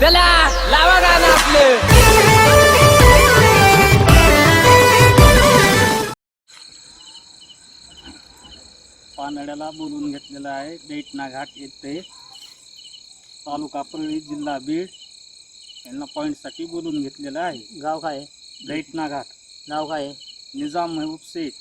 चला लावा गाणं आपलं. पानड्याला बोलवून घेतलेलं आहे दैटना घाट येथे तालुका परळी जिल्हा बीड. यांना पॉईंटसाठी बोलवून घेतलेलं आहे. गाव काय? दैटना घाट नाव काय? निजाम महबूब शेख.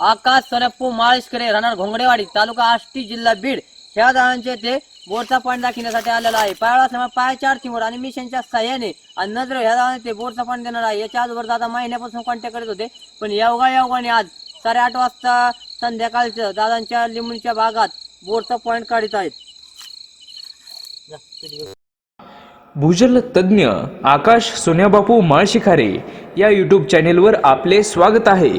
आकाश सोनप्पू माळीशकरे राहणार घोंगडेवाडी तालुका आष्टी जिल्हा बीड. ह्या जणांचे ते बोरचा पॉईंट दाखविण्यासाठी आलेला आहे. पायाला समोर पायाच्या आरतीवर आणि मिशनच्या सहाय्याने आणि नजर ह्या जणांनी ते बोरचा पॉईंट देणार आहे. याच्या आजवर दादा महिन्यापासून कॉन्टॅक्ट करत होते पण योगा योगाने आज साडेआठ वाजता संध्याकाळचं दादांच्या लिंबूच्या भागात बोरचा पॉईंट काढत आहेत. भूजल तज्ज्ञ आकाश सोन्याबापू माळशिखारे या यूट्यूब चॅनेलवर आपले स्वागत आहे.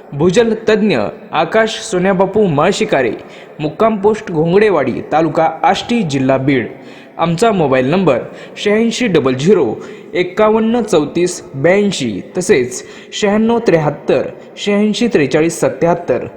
भूजल तज्ज्ञ आकाश सोन्याबापू माळशिकारे मुक्काम पोस्ट घोंगडेवाडी तालुका आष्टी जिल्हा बीड. आमचा मोबाईल नंबर शहाऐंशी डबल झिरो एक्कावन्न चौतीस ब्याऐंशी तसेच शहाण्णव त्र्याहत्तर शहाऐंशी त्रेचाळीस सत्याहत्तर.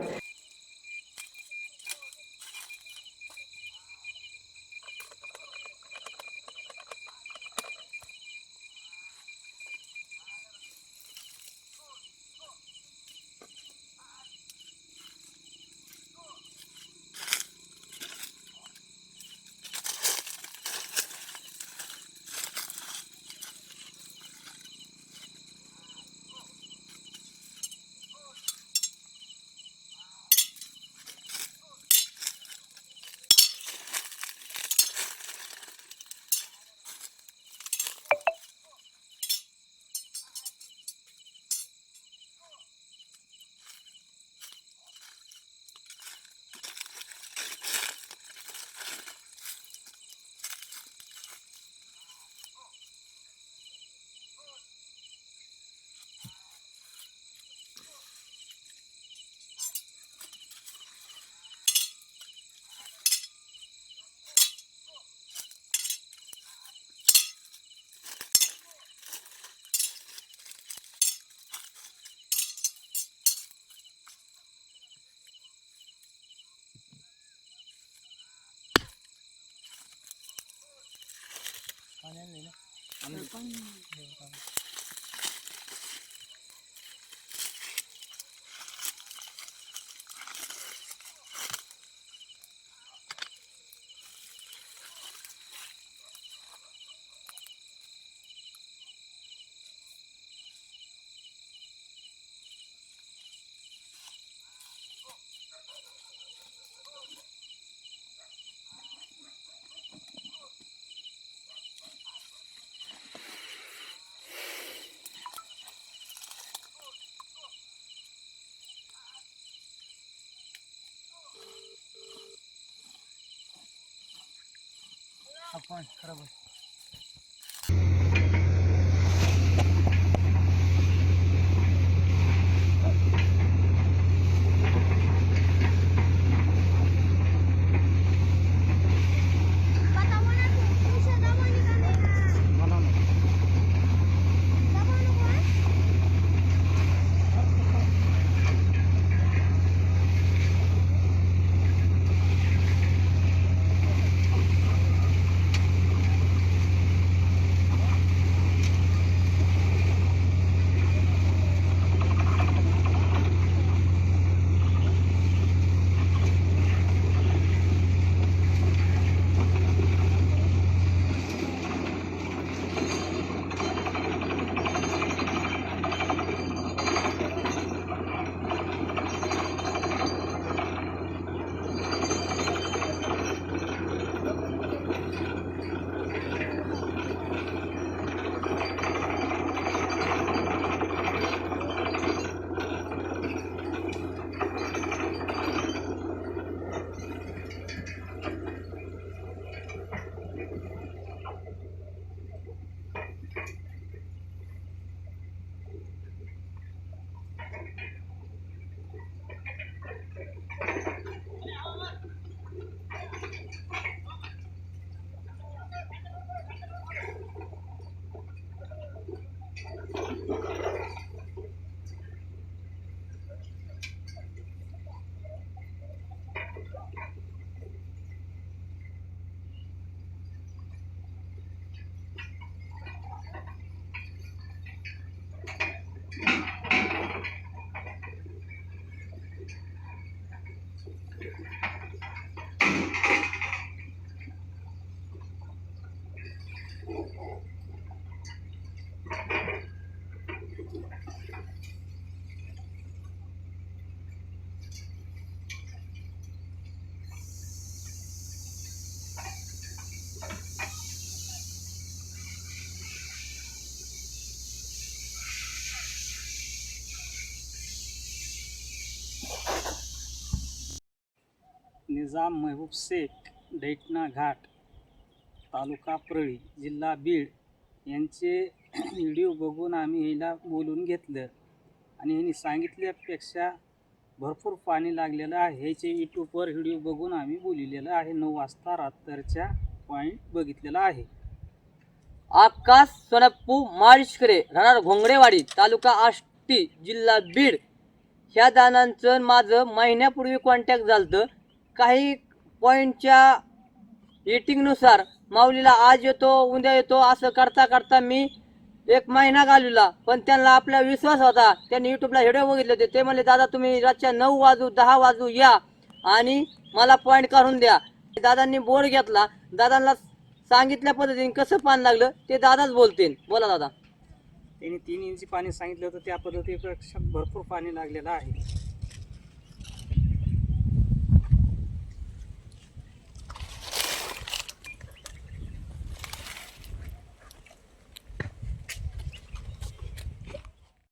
này nữa. Ăn được. ખબર ખરાબ निजाम महबूब शेख ढेकणा घाट तालुका परळी जिल्हा बीड यांचे व्हिडिओ बघून आम्ही हिला बोलून घेतलं. आणि हिने सांगितल्यापेक्षा भरपूर पाणी लागलेलं आहे. ह्याचे यूट्यूबवर व्हिडिओ बघून आम्ही बोलिलेलं आहे. नऊ वाजता रात्रीच्या पॉईंट बघितलेला आहे. आकाश सोनप्पू माळीशकरे राहणार घोंगडेवाडी तालुका आष्टी जिल्हा बीड. ह्या दानांचं माझं महिन्यापूर्वी कॉन्टॅक्ट झालं काही पॉईंटच्या रेटिंगनुसार माऊलीला आज येतो उद्या येतो असं करता करता मी एक महिना घालवला. पण त्यांना आपला विश्वास होता. त्यांनी युट्यूबला व्हिडिओ बघितले होते. ते म्हणले दादा तुम्ही रातच्या नऊ वाजू दहा वाजू या आणि मला पॉईंट काढून द्या. दादांनी बोर्ड घेतला. दादांना सांगितल्या पद्धतीने कसं पान लागलं ते दादाच बोलतील. बोला दादा. त्यांनी तीन इंची पाणी सांगितलं होतं. त्या पद्धतीपेक्षा भरपूर पाणी लागलेलं आहे.